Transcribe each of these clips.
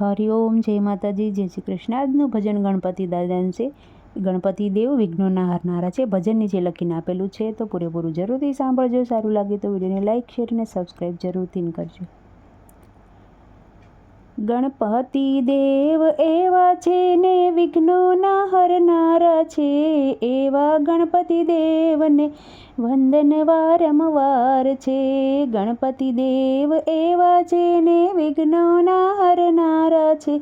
હરિઓમ જય માતાજી, જય શ્રી કૃષ્ણ. આજનું ભજન ગણપતિ દાદાનું છે. ગણપતિ દેવ વિઘ્નોના હારનારા છે. ભજન નીચે લખીને આપેલું છે તો પૂરેપૂરું જરૂરથી સાંભળજો. સારું લાગે તો વિડીયોને લાઇક શેર અને સબસ્ક્રાઈબ જરૂરથી કરજો. ગણપતિ દેવ એવા છે ને વિઘ્નોના હરનારા છે એવા ગણપતિ દેવને વંદન વારંવાર છે. ગણપતિ દેવ એવા છે ને વિઘ્નોના હરનારા છે.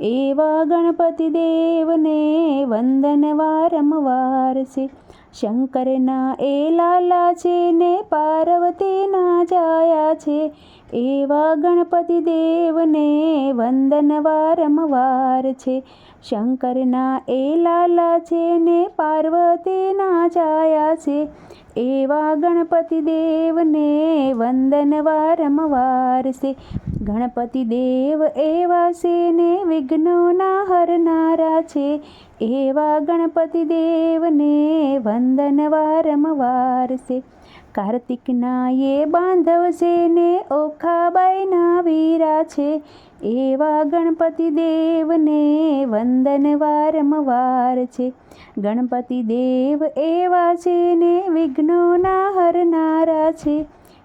એવા ગણપતિ દેવને વંદન વારંવાર છે. શંકરના એ લાલા છે ને પાર્વતીના જાયા છે. એવા ગણપતિ દેવને વંદન વારંવાર છે. શંકરના એ લાલા છે ને પાર્વતીના જાયા છે. એવા ગણપતિ દેવને વંદન વારંવાર છે ગણપતિ દેવ એવા છે ને વિઘ્નોના હરનારા છે. એવા ગણપતિ દેવને વંદન વારંવાર છે કાર્તિકના એ બાંધવ છે ને ઓખાબાઈના વીરા છે. એવા ગણપતિ દેવને વંદન વારંવાર છે. ગણપતિ દેવ એવા છે ને વિઘ્નોના હરનારા છે.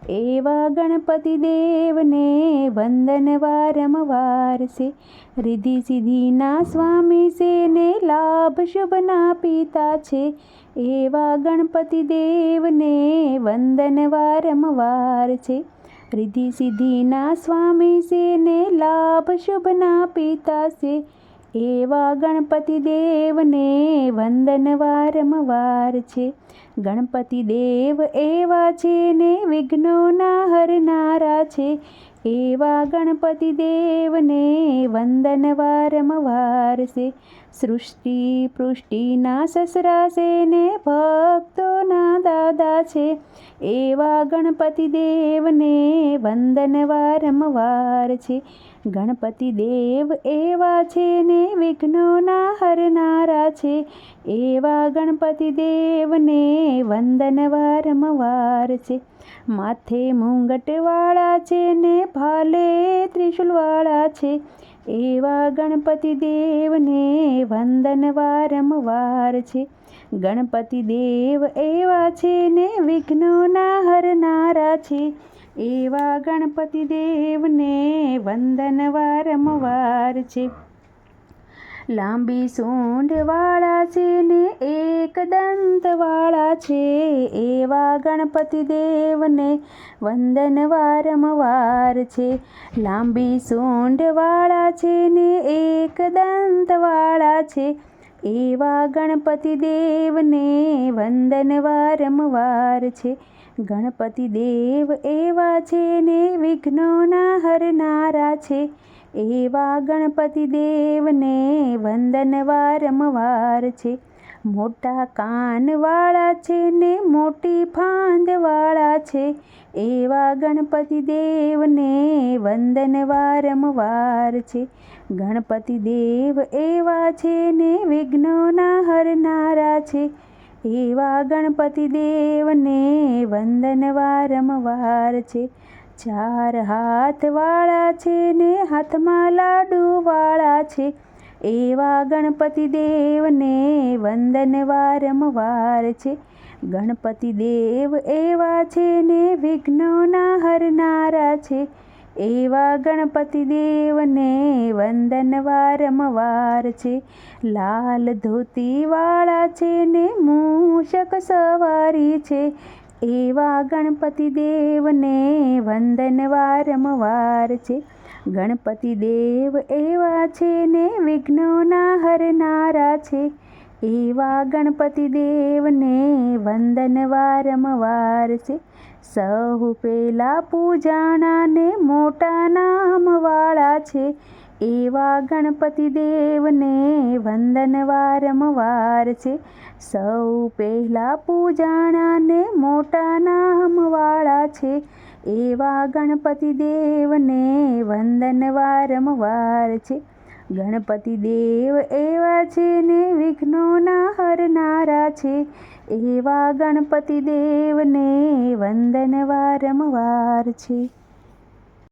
એવા ગણપતિ દેવને વંદન વારંવાર છે. રિધિ સિદ્ધિના સ્વામી છે ને લાભ શુભના પિતા છે. એવા ગણપતિ દેવને વંદન વારંવાર છે. રિધિ સિદ્ધિના સ્વામી છે ને લાભ શુભના પિતા છે. એવા ગણપતિ દેવને વંદન વારંવાર છે. ગણપતિ દેવ એવા છે ને વિઘ્નોના હરનારા છે. એવા ગણપતિ દેવને વંદન વારંવાર છે સૃષ્ટિ પૃષ્ટિના સસરા છે ને ભક્તોના દાદા છે. એવા ગણપતિ દેવને વંદન વારંવાર છે. ગણપતિ દેવ એવા છે ને વિઘ્નોના હરનારા છે. એવા ગણપતિ દેવને વંદન વારંવાર છે. માથે મુંગટવાળા છે ને ભાલે ત્રિશુલવાળા છે. એવા ગણપતિ દેવને વંદન વારંવાર છે. ગણપતિ દેવ એવા છે ને વિઘ્નોના હરનારા છે. એવા ગણપતિ દેવને વંદન વારંવાર છે. લાંબી સૂંઢવાળા છે ને એક દંતવાળા છે. એવા ગણપતિ દેવને વંદન વારંવાર છે. લાંબી સૂંઢવાળા છે ને એક દંતવાળા છે. એવા ગણપતિ દેવને વંદન વારંવાર છે. ગણપતિ દેવ એવા છે ને વિઘ્નોના હરનારા છે. એવા ગણપતિ દેવને વંદન વારંવાર છે. મોટા કાનવાળા છે ને મોટી ફાંદવાળા છે. એવા ગણપતિ દેવને વંદન વારંવાર છે. ગણપતિ દેવ એવા છે ને વિઘ્નોના હરનારા છે. એવા ગણપતિ દેવને વંદન વારંવાર છે. ચાર હાથવાળા છે ને હાથમાં લાડુવાળા છે. એવા ગણપતિ દેવને વંદન વારંવાર છે. ગણપતિ દેવ એવા છે ને વિઘ્નોના હરનારા છે. એવા ગણપતિ દેવને વંદન વારંવાર છે. લાલ ધોતીવાળા છે ને મૂષક સવારી છે. એવા ગણપતિ દેવને વંદન વારંવાર છે. ગણપતિ દેવ એવા છે ને વિઘ્નોના હરનારા છે. એવા ગણપતિ દેવને વંદન વારંવાર છે. સહુ પેલા પૂજાણા ને મોટા નામવાળા છે. એવા ગણપતિ દેવને વંદન વારંવાર છે. સૌ પહેલા પૂજાણાને મોટા નામવાળા છે. એવા ગણપતિ દેવને વંદન વારંવાર છે. ગણપતિ દેવ એવા છે ને વિઘ્નોના હરનારા છે. એવા ગણપતિ દેવને વંદન વારંવાર છે.